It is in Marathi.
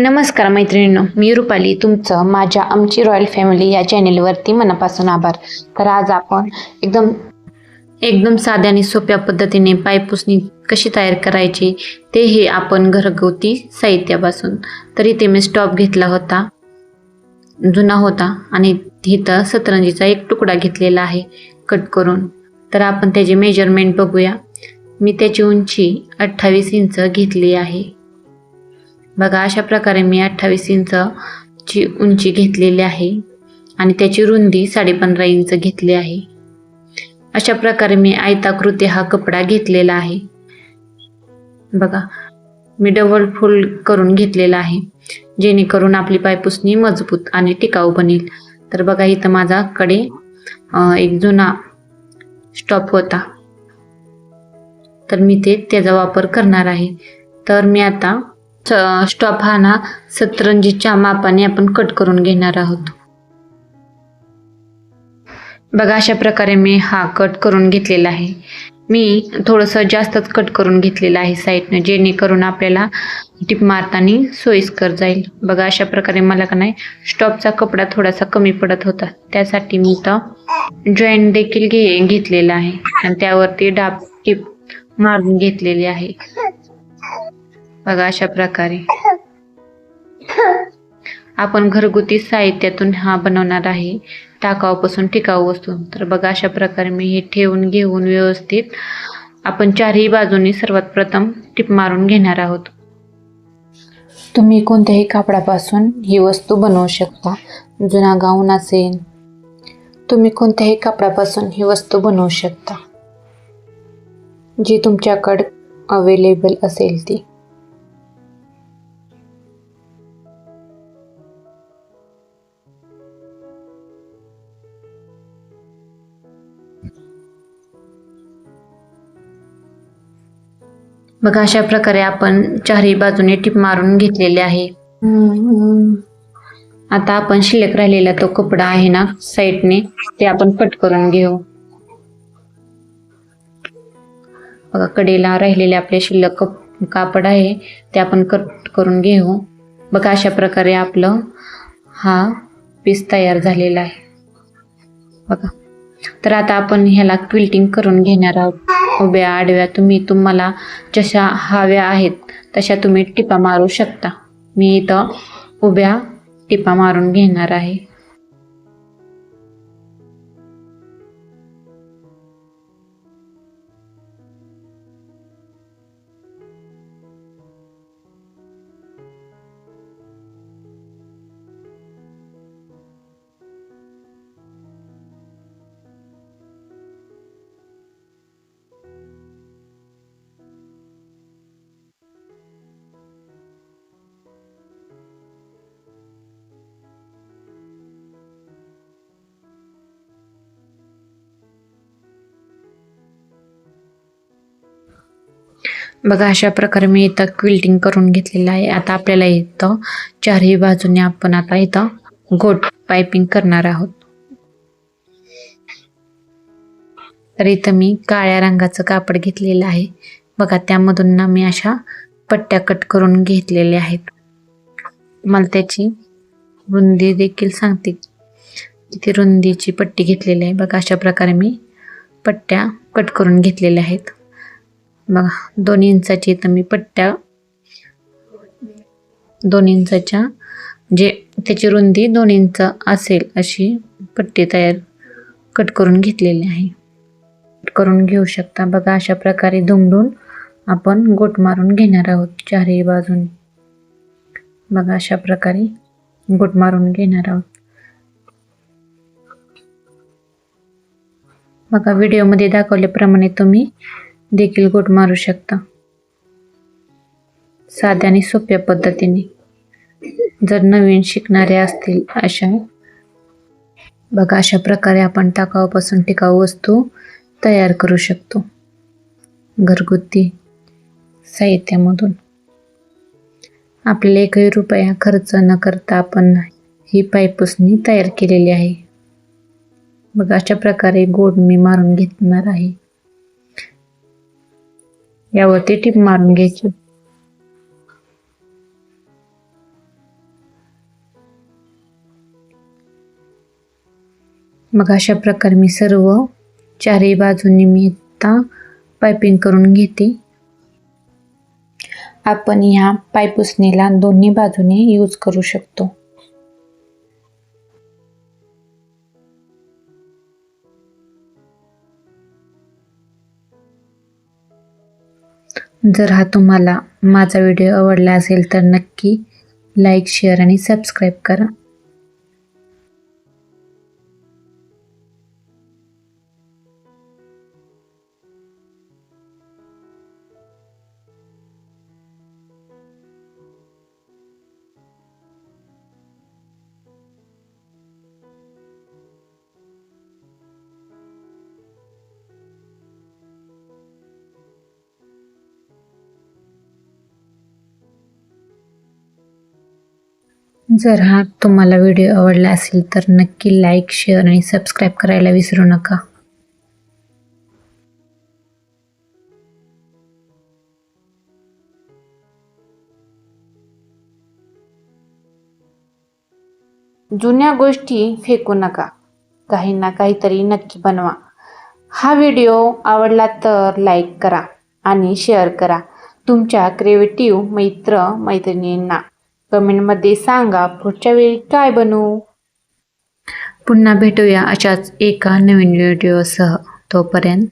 नमस्कार मैत्रिणींनो मी रुपाली. तुमचं माझ्या आमची रॉयल फॅमिली या चॅनेलवरती मनापासून आभार. तर आज आपण एकदम एकदम साध्या आणि सोप्या पद्धतीने पायपुसणी कशी तयार करायची ते हे आपण घरगुती साहित्यापासून. तर इथे मी स्टॉप घेतला होता जुना होता आणि इथं सतरंजीचा एक तुकडा घेतलेला आहे कट करून. तर आपण त्याचे मेजरमेंट बघूया. मी त्याची उंची अठ्ठावीस इंच घेतली आहे. बघा अशा प्रकारे मी अठ्ठावीस इंच ची उंची घेतलेली आहे आणि त्याची रुंदी साडेपंधरा इंच घेतली आहे. अशा प्रकारे मी आयताकृती हा कपडा घेतलेला आहे. बघा मी डबल फोल्ड करून घेतलेला आहे जेणेकरून आपली पायपुसणी मजबूत आणि टिकाऊ बनेल. तर बघा इथं माझ्याकडे एक जुना स्टॉप होता. तर मी ते त्याचा वापर करणार आहे. तर मी आता स्टॉप हा ना सतरंजीच्या मापाने आपण कट करून घेणार आहोत. बघा अशा प्रकारे मी हा कट करून घेतलेला आहे. मी थोडंसं जास्तच कट करून घेतलेलं आहे साईडनं जेणेकरून आपल्याला टिप मारताना सोयीस्कर जाईल. बघा अशा प्रकारे मला का नाही स्टॉपचा कपडा थोडासा कमी पडत होता. त्यासाठी मी तर जॉईंट देखील घे घेतलेला आहे. आणि त्यावरती डाब टिप मारून घेतलेली आहे. बघा अशा प्रकारे. आपण घरगुती साहित्यातून हा बनवणार आहे. टाकाऊपासून टिकाऊ वस्तू तर बघा अशा प्रकारे मी हे ठेवून घेऊन व्यवस्थित आपण चारही बाजूनी सर्वात प्रथम टिप मारून घेणार आहोत. तुम्ही कोणत्याही कापडापासून ही वस्तू बनवू शकता. जुना गाऊन असेल. तुम्ही कोणत्याही कापडापासून ही वस्तू बनवू शकता. जी तुमच्याकडे अवेलेबल असेल ती. बघा अशा प्रकारे आपण चारही बाजूने टिप मारून घेतलेले आहे. आता आपण शिल्लक राहिलेला तो कपडा आहे ना साईडने ते आपण कट करून घेऊ. बघा कडेला राहिलेले आपले शिल्लक कप कापड आहे ते आपण कट करून घेऊ. बघा अशा प्रकारे आपलं हा पीस तयार झालेला आहे. बघा. तर आता आपण ह्याला क्विल्टिंग करून घेणार आहोत. उभ्या आडव्या तुम्ही तुम्हाला जशा हव्या आहेत तशा तुम्ही टिपा मारू शकता. मी इथं उभ्या टिपा मारून घेणार आहे. बघा अशा प्रकारे मी इथं क्विल्टिंग करून घेतलेलं आहे. आता आपल्याला इथं चारही बाजूने आपण आता इथं गोट पायपिंग करणार आहोत. तर इथं मी काळ्या रंगाचं कापड घेतलेलं आहे. बघा त्यामधून ना मी अशा पट्ट्या कट करून घेतलेल्या आहेत. मला त्याची रुंदी देखील सांगते. इथे रुंदीची पट्टी घेतलेली आहे. बघा अशा प्रकारे मी पट्ट्या कट करून घेतलेल्या आहेत. मग दोन इंचाची इथं मी पट्ट्या दोन इंचाच्या जे त्याची रुंदी दोन इंच असेल अशी पट्टी तयार कट करून घेतलेली आहे. कट करून घेऊ शकता. बघा अशा प्रकारे दुमडून आपण गोट मारून घेणार आहोत चारही बाजून. बघा अशा प्रकारे गोट मारून घेणार आहोत. बघा व्हिडिओमध्ये दाखवल्याप्रमाणे तुम्ही देखील गोट मारू शकता. साध्या आणि सोप्या पद्धतीने. जर नवीन शिकणारे असतील अशा बघा अशा प्रकारे आपण टाकाऊपासून टिकाऊ वस्तू तयार करू शकतो. घरगुती साहित्यामधून. आपल्याला एकही रुपया खर्च न करता आपण ही पायपुसणी तयार केलेली आहे. बघा अशा प्रकारे गोड मी मारून घेणार आहे. यावरती टीप मारून घ्यायची. मग अशा प्रकारे मी सर्व चारही बाजूंनी मी आता पायपिंग करून घेते. आपण ह्या पायपुसणीला दोन्ही बाजूने यूज करू शकतो. जर हा तुम्हाला माझा व्हिडिओ आवडला असेल तर नक्की लाईक शेअर आणि सबस्क्राईब करा. जर हा तुम्हाला व्हिडिओ आवडला असेल तर नक्की लाईक शेअर आणि सबस्क्राईब करायला विसरू नका. जुन्या गोष्टी फेकू नका. काही ना काहीतरी नक्की बनवा. हा व्हिडिओ आवडला तर लाईक करा आणि शेअर करा. तुमच्या क्रिएटिव्ह मित्र मैत्रिणींना कमेंटमध्ये सांगा पुढच्या वेळी काय बनवू? पुन्हा भेटूया अशाच एका नवीन व्हिडिओसह. तोपर्यंत